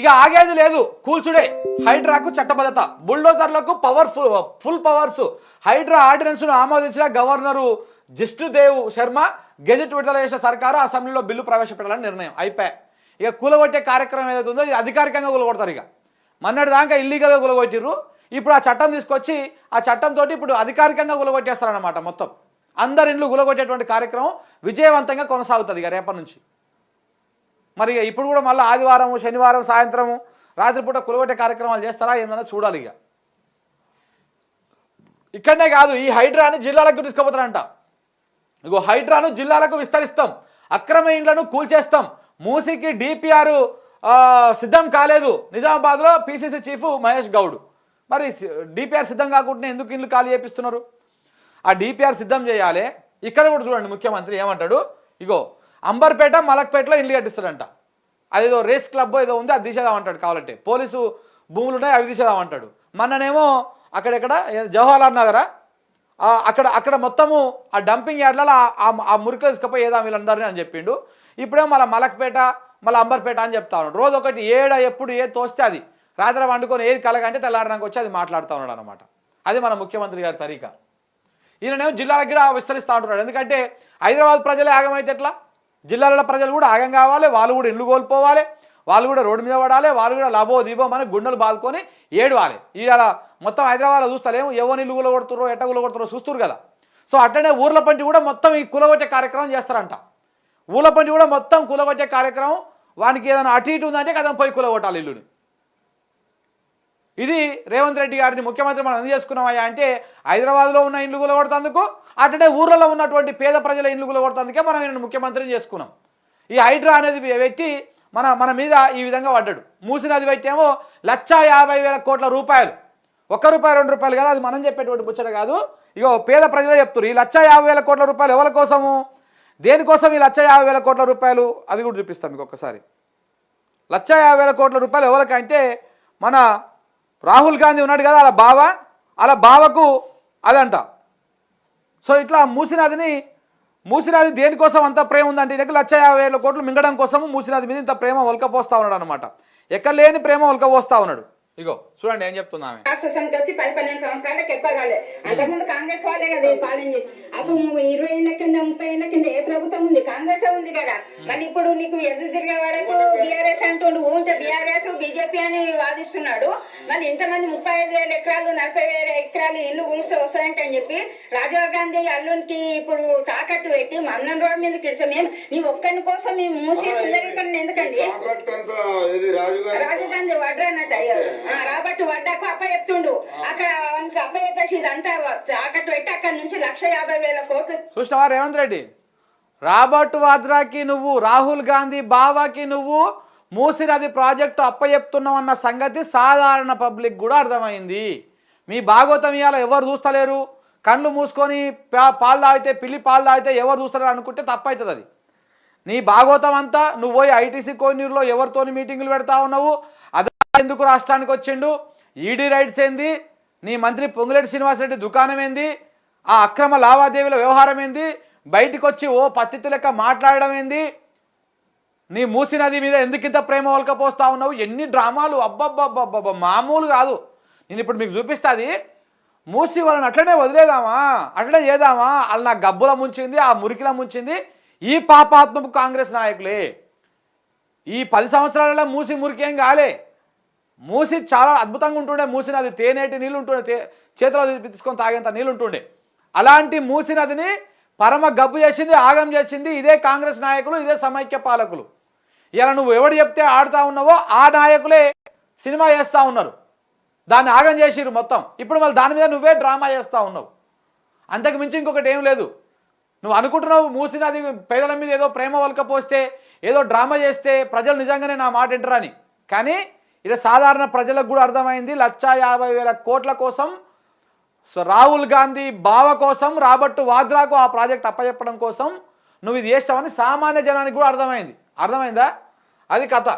ఇక ఆగేది లేదు. కూల్చుడే. హైడ్రాకు చట్టబద్ధత. బుల్డోజర్లకు powerful full powers Hydraa ఆర్డినెన్స్ను ఆమోదించిన గవర్నరు జిష్ణుదేవ్ శర్మ గెజెట్ విడుదల చేసిన సర్కారు అసెంబ్లీలో బిల్లు ప్రవేశపెట్టాలని నిర్ణయం అయిపోయా. ఇక కూలగొట్టే కార్యక్రమం ఏదైతే ఉందో ఇది అధికారికంగా కూలగొడతారు ఇక. మొన్నటి దాకా ఇల్లీగల్గా కూలగొట్టిర్రు. ఇప్పుడు ఆ చట్టం తీసుకొచ్చి ఆ చట్టంతో ఇప్పుడు అధికారికంగా కూలగొట్టేస్తారనమాట మొత్తం. అందరి ఇండ్లు కూలగొట్టేటువంటి కార్యక్రమం విజయవంతంగా కొనసాగుతుంది ఇక రేపటి నుంచి. మరి ఇక ఇప్పుడు కూడా మళ్ళీ ఆదివారం శనివారం సాయంత్రము రాత్రిపూట కులగొట్టే కార్యక్రమాలు చేస్తారా ఏందన్నా చూడాలి ఇక. ఇక్కడనే కాదు ఈ హైడ్రాని జిల్లాలకు తీసుకుపోతారంట. ఇగో హైడ్రాను జిల్లాలకు విస్తరిస్తాం. అక్రమ ఇండ్లను కూల్చేస్తాం. మూసీకి డిపిఆర్ సిద్ధం కాలేదు. నిజామాబాద్లో పిసిసి చీఫ్ మహేష్ గౌడ్. మరి డిపిఆర్ సిద్ధం కాకుండా ఎందుకు ఇండ్లు ఖాళీ చేపిస్తున్నారు? ఆ డిపిఆర్ సిద్ధం చేయాలి. ఇక్కడ కూడా చూడండి ముఖ్యమంత్రి ఏమంటాడు? ఇగో అంబర్పేట మలక్పేటలో ఇల్లు కట్టిస్తాడంట. అదేదో రేస్ క్లబ్ ఏదో ఉంది అది తీసేదామంటాడు కావాలంటే. పోలీసు భూములు ఉన్నాయి అవి తీసేదామంటాడు మొన్ననేమో అక్కడెక్కడ? జవహర్లాల్ నగరా? అక్కడ అక్కడ మొత్తము ఆ డంపింగ్ యార్డ్లలో ఆ- ఆ- తీసుకపోయి మురికి ఏదా వీళ్ళందరినీ అని చెప్పిండు. ఇప్పుడేమో మళ్ళీ మలక్పేట మళ్ళీ అంబర్పేట అని చెప్తా ఉన్నాడు. రోజు ఒకటి ఏడ ఎప్పుడు ఏది తోస్తే అది. రాత్రి వండుకొని ఏది కలగంటే తెల్లారడానికి వచ్చి అది మాట్లాడుతూ ఉన్నాడు అనమాట అది మన ముఖ్యమంత్రి గారి తరీక. ఈయననేమో జిల్లాలకు కూడా విస్తరిస్తూ ఉంటున్నాడు. ఎందుకంటే హైదరాబాద్ ప్రజలే ఆగమైతే ఎట్లా? జిల్లాల ప్రజలు కూడా ఆగం కావాలి వాళ్ళు కూడా ఇల్లు కోల్పోవాలి వాళ్ళు కూడా రోడ్డు మీద పడాలి వాళ్ళు కూడా లాభో దీపో మన గుండెలు బాదుకొని ఏడవాలి. ఈడ మొత్తం హైదరాబాద్లో చూస్తలేము ఎవరు ఇల్లు కూలగొడుతురో ఎట్ట కూలగొడుతురో చూస్తురు కదా. సో అట్లనే ఊర్ల పంటి కూడా మొత్తం ఈ కులగొట్టే కార్యక్రమం చేస్తారంట. ఊర్ల పంటి కూడా మొత్తం కులగొట్టే కార్యక్రమం వానికి ఏదైనా అటు ఇటు ఉందంటే కదా పోయి కులగొట్టాలి ఇల్లుని. ఇది రేవంత్ రెడ్డి గారిని ముఖ్యమంత్రి మనం అందజేసుకున్నామయ్యా అంటే హైదరాబాద్లో ఉన్న ఇండ్లు కూలగొడతందుకు అట్లనే ఊర్లలో ఉన్నటువంటి పేద ప్రజల ఇండ్లు కూలగొడతందుకే మనం ఈయన ముఖ్యమంత్రిని చేసుకున్నాం. ఈ హైడ్రా అనేది పెట్టి మన మన మీద ఈ విధంగా పడ్డాడు. మూసినది పెట్టేమో లక్షా యాభై వేల కోట్ల రూపాయలు. ఒక్క రూపాయి రెండు రూపాయలు కాదు అది మనం చెప్పేటువంటి ముచ్చట కాదు. ఇగో పేద ప్రజలే చెప్తారు ఈ లక్ష యాభై వేల కోట్ల రూపాయలు ఎవరి కోసము? దేనికోసం ఈ లక్ష యాభై వేల కోట్ల రూపాయలు? అది కూడా చూపిస్తాం మీకు ఒక్కసారి. లక్ష యాభై వేల కోట్ల రూపాయలు ఎవరికంటే మన రాహుల్ గాంధీ ఉన్నాడు కదా అలా బావ? అలా బావకు అదంట. సో ఇట్లా మూసినదిని మూసినది దేనికోసం అంత ప్రేమ ఉందంటే ఈయనకి లక్ష యాభై ఏళ్ళ కోట్లు మింగడం కోసం మూసినది మీద ఇంత ప్రేమ ఒలకపోస్తా ఉన్నాడు అనమాట ఎక్కడ లేని ప్రేమ ఒలకపోస్తా ఉన్నాడు. ఇగో చూడండి ఏం చెప్తున్నా రాష్ట్ర సమితి వచ్చి పది పన్నెండు సంవత్సరాలకు ఎక్కువ కాలే. అంతకుముందు కాంగ్రెస్ వాళ్ళే కదా పాలన చేసి. అప్పుడు ఇరవై ఏళ్ళ కింద ముప్పై ఏళ్ళ కింద ఏ ప్రభుత్వం ఉంది? కాంగ్రెస్ ఉంది కదా. మరి ఇప్పుడు నీకు ఎదురు తిరిగే వాడకు బీఆర్ఎస్ అంటుండు ఉంటే బీఆర్ఎస్ బీజేపీ అని వాదిస్తున్నాడు. మరి ఇంతమంది ముప్పై ఐదు వేల ఎకరాలు నలభై వేల ఎకరాలు ఇల్లు గురిస్తే వస్తాయంట అని చెప్పి రాజీవ్ గాంధీ అల్లునికి ఇప్పుడు తాకట్టు పెట్టి మన్నన్ రోడ్ మీద కిడిసా మేము నీ ఒక్కని కోసం మేము మూసి సుందరీకరణ ఎందుకండి? రాజీవ్ గాంధీ వడ్రన్నట్టు అయ్యాడు ఆ, రాబర్ట్ వడ్డాకు అప్ప చెప్తుండు. అక్కడ అప్ప చెప్పేసి ఇదంతా తాకట్టు పెట్టి అక్కడ నుంచి లక్ష యాభై వేల కోట్లు చూసినావా రేవంత్ రెడ్డి? రాబర్ట్ వాద్రాకి నువ్వు రాహుల్ గాంధీ బావాకి నువ్వు మూసినది ప్రాజెక్టు అప్పచెప్తున్నావు అన్న సంగతి సాధారణ పబ్లిక్ కూడా అర్థమైంది. మీ భాగవతం ఇవాళ ఎవరు చూస్తలేరు? కళ్ళు మూసుకొని పాలు తాగితే పిల్లి పాలు తాగితే ఎవరు చూస్తారు అనుకుంటే తప్పవుతుంది అది నీ భాగవతం అంతా నువ్వు పోయి ఐటీసీ కోనీరులో ఎవరితోని మీటింగులు పెడతా ఉన్నావు? అదే ఎందుకు రాష్ట్రానికి వచ్చిండు? ఈడీ రైట్స్ ఏంది? నీ మంత్రి పొంగులేటి శ్రీనివాసరెడ్డి దుకాణం ఏంది? ఆ అక్రమ లావాదేవీల వ్యవహారం ఏంది? బయటకు వచ్చి ఓ పత్తిత్తు లెక్క మాట్లాడడం ఏంది? నీ మూసి నది మీద ఎందుకింత ప్రేమ వలకపోస్తా ఉన్నావు? ఎన్ని డ్రామాలు? అబ్బబ్బబ్బబ్బ మామూలు కాదు. నేను ఇప్పుడు మీకు చూపిస్తుంది మూసి వాళ్ళని అట్లనే వదిలేదామా? అట్లనే చేద్దామా? వాళ్ళు నా గబ్బుల ముంచింది ఆ మురికిలా ముంచింది. ఈ పాపాత్మపు కాంగ్రెస్ నాయకులే. ఈ పది సంవత్సరాలలో మూసి మురికి ఏం కాలే. మూసి చాలా అద్భుతంగా ఉంటుండే. మూసి నది తేనేటి నీళ్ళు ఉంటుండే. చేతిలో తీసుకొని తాగేంత నీళ్ళు ఉంటుండే. అలాంటి మూసి నదిని పరమ గబ్బు చేసింది ఆగం చేసింది ఇదే కాంగ్రెస్ నాయకులు ఇదే సమైక్య పాలకులు. ఇలా నువ్వు ఎవడు చెప్తే ఆడుతూ ఉన్నావో ఆ నాయకులే సినిమా చేస్తూ ఉన్నారు. దాన్ని ఆగం చేసిరు మొత్తం. ఇప్పుడు మళ్ళీ దాని మీద నువ్వే డ్రామా చేస్తూ ఉన్నావు. అంతకు మించి ఇంకొకటి ఏం లేదు. నువ్వు అనుకుంటున్నావు మూసినది పేదల మీద ఏదో ప్రేమ వలకపోస్తే ఏదో డ్రామా చేస్తే ప్రజలు నిజంగానే నా మాట వింటారని. కానీ ఇది సాధారణ ప్రజలకు కూడా అర్థమైంది లక్షా యాభై వేల కోట్ల కోసం సో రాహుల్ గాంధీ బావ కోసం రాబర్ట్ వాద్రాకు ఆ ప్రాజెక్ట్ అప్పచెప్పడం కోసం నువ్వు ఇది చేస్తావని సామాన్య జనానికి కూడా అర్థమైంది. అర్థమైందా? అది కథ.